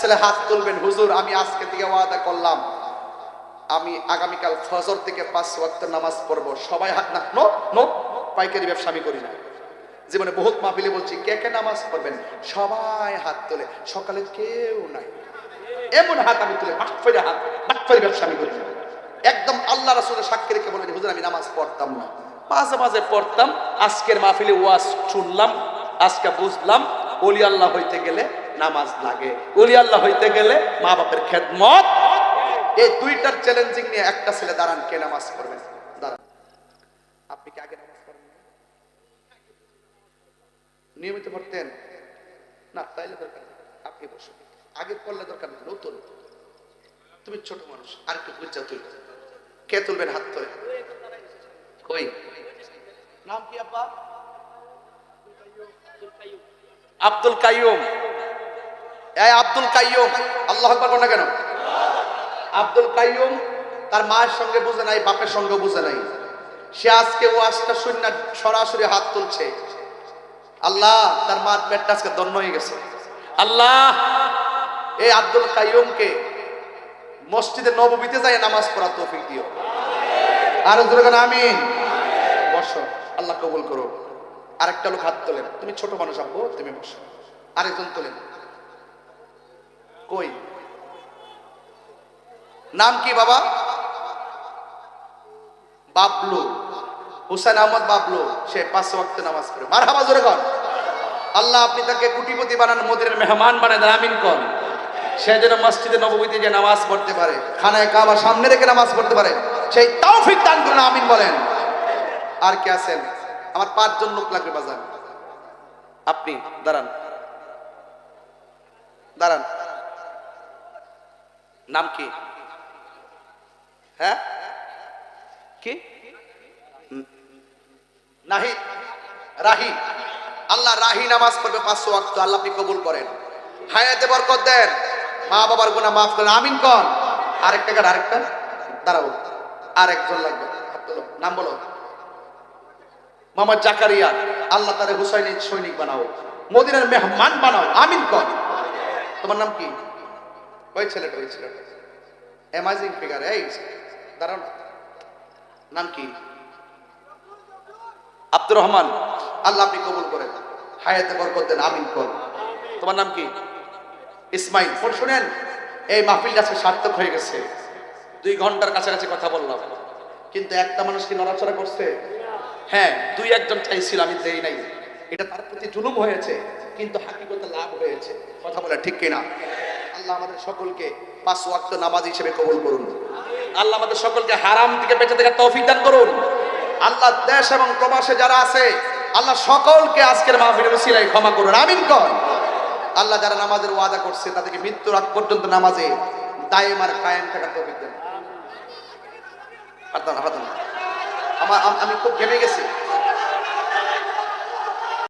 ছেলে হাত তুলবেন, হুজুর, আমি আজকে থেকে ওয়াদা করলাম, আমি আগামীকাল ফজর থেকে পাঁচ ওয়াক্ত নামাজ পড়ব। সবাই হাত না, নো নো, পাইকারি ব্যবসা আমি করি না। জীবনে বহুত মাহফিলে বলছি, কে কে নামাজ পড়বেন? সবাই হাত তোলে, সকালে কেউ নাই। এমন হাত আমি তুলে বাটফারি হাত বাটফারি ব্যবসা আমি করি না। একদম আল্লাহ রাসূলের সাক্ষী রেখে বলেন হুজুর, আমি নামাজ পড়তাম না। মাঝে মাঝে পড়তাম, আজকের মাহফিলে ওয়াজ শুনলাম, আজকে বুঝলাম ওলি আল্লাহ হইতে গেলে নামাজ লাগে। আল্লাহ হইতে গেলে মা বাপের খেদমত। এই দুইটার চ্যালেঞ্জিং নিয়ে একটা ছেলে দাঁড়ান, কে নামাজ দাঁড়ান। আপনি কি আগে নামাজ নিয়মিত পড়তেন? না, তাইলে দরকার আপনি বসুন। আগে দরকার নেই, নতুন। তুমি ছোট মানুষ, আর একটু কে তুলবেন হাত কই? নাম কি আব্দুল কাইয়ুম। আব্দুল কাইয়ুম, আল্লাহ বল না কেন? আব্দুল কাইয়ুম তার মায়ের সঙ্গে বুঝে নাই, বাপের সঙ্গে বুঝে নাই। সে আজকে ও আজটা শূন্য সরাসরি হাত তুলছে। আল্লাহ, তার মার পেটটা আজকে দন্য হয়ে গেছে। আল্লাহ, এই আব্দুল কাইয়ুমকে মসজিদে নববীতে যায় নামাজ পড়া তৌফিক দিও। আর আমিন। বসো, আল্লাহ কবুল করো আরেকটা লোক হাত তোলেন। তুমি ছোট মানুষ আব্বু, তুমি বসো। আরেকজন তোলেন। কই? নাম কি বাবা? বাবলু। হুসেন আহমদ বাবলু, সে পাঁচ ওয়াক্ত নামাজ পড়ে। মার হাবা জোরে কর আল্লাহ আপনি তাকে কুটিপতি বানান, মদিনের মেহমান বানায় দেন আমিন কর সে যেন মসজিদে নববীতে যে নামাজ পড়তে পারে, খানায় কাবা সামনে রেখে নামাজ পড়তে পারে, সেই তৌফিক দান করুন, আমিন বলেন। আর কে আছেন? আমার পাঁচজন লোক লাগবে বাজার। আপনি, দাঁড়ান। দাঁড়ান। নাম কি? হ্যাঁ? কি? নাহি? রাহি। আল্লাহ রাহি নামাজ পড়বে পাঁচশো ওয়াক্ত, আল্লাহ আপনি কবুল করেন। হায়াতে বরকত দেন। মা বাবার গুনাহ মাফ করেন। আমিন কন। আরেকটা কার আরেকটা? দাঁড়াবো আরেকজন লাগবে। নাম বলো। মোহাম্মদ জাকারিয়া। আল্লাহ তারে হুসাইনি সৈনিক বানাও। মদিনার মেহমান বানাও। আমিন কন। তোমার নাম কি? ওই ছেলেটা ওই ছেলেটা। অ্যামাজিং ফিগার এই দাঁড়ান। নাম কি? আব্দুর রহমান। আল্লাহ আপনি কবুল করেন। হায়াতে বরকত দেন, আমিন কর। তোমার নাম কি? ইসমাইল। ফোন শুনেন? এই মাহফিলটা আজকে সার্থক হয়ে গেছে। দুই ঘণ্টার কাছাকাছি কথা বললাম। কিন্তু একটা মানুষ কি নড়াচড়া করছে? হ্যাঁ দুই একজন চাইছিল, আমি দেই নাই। এটা তার প্রতি জুলুম হয়েছে, কিন্তু হাকিকতে লাভ হয়েছে। কথা বলে ঠিক কিনা? আল্লাহ আমাদের সকলকে পাঁচ ওয়াক্ত নামাজ হিসেবে কবুল করুন। আল্লাহ আমাদের সকলকে হারাম থেকে বেঁচে থেকে তৌফিক দান করুন। আল্লাহ দেশ এবং প্রবাসে যারা আছে আল্লাহ সকলকে আজকের মাহফিলের সিলাই ক্ষমা করুন। আমিন কর। আল্লাহ যারা নামাজের ওয়াদা করছে তাদেরকে মৃত্যুর আগ পর্যন্ত নামাজে দায়েম আর কায়েম থাকার তৌফিক দেন। আমার আমি খুব ঘেমে গেছি।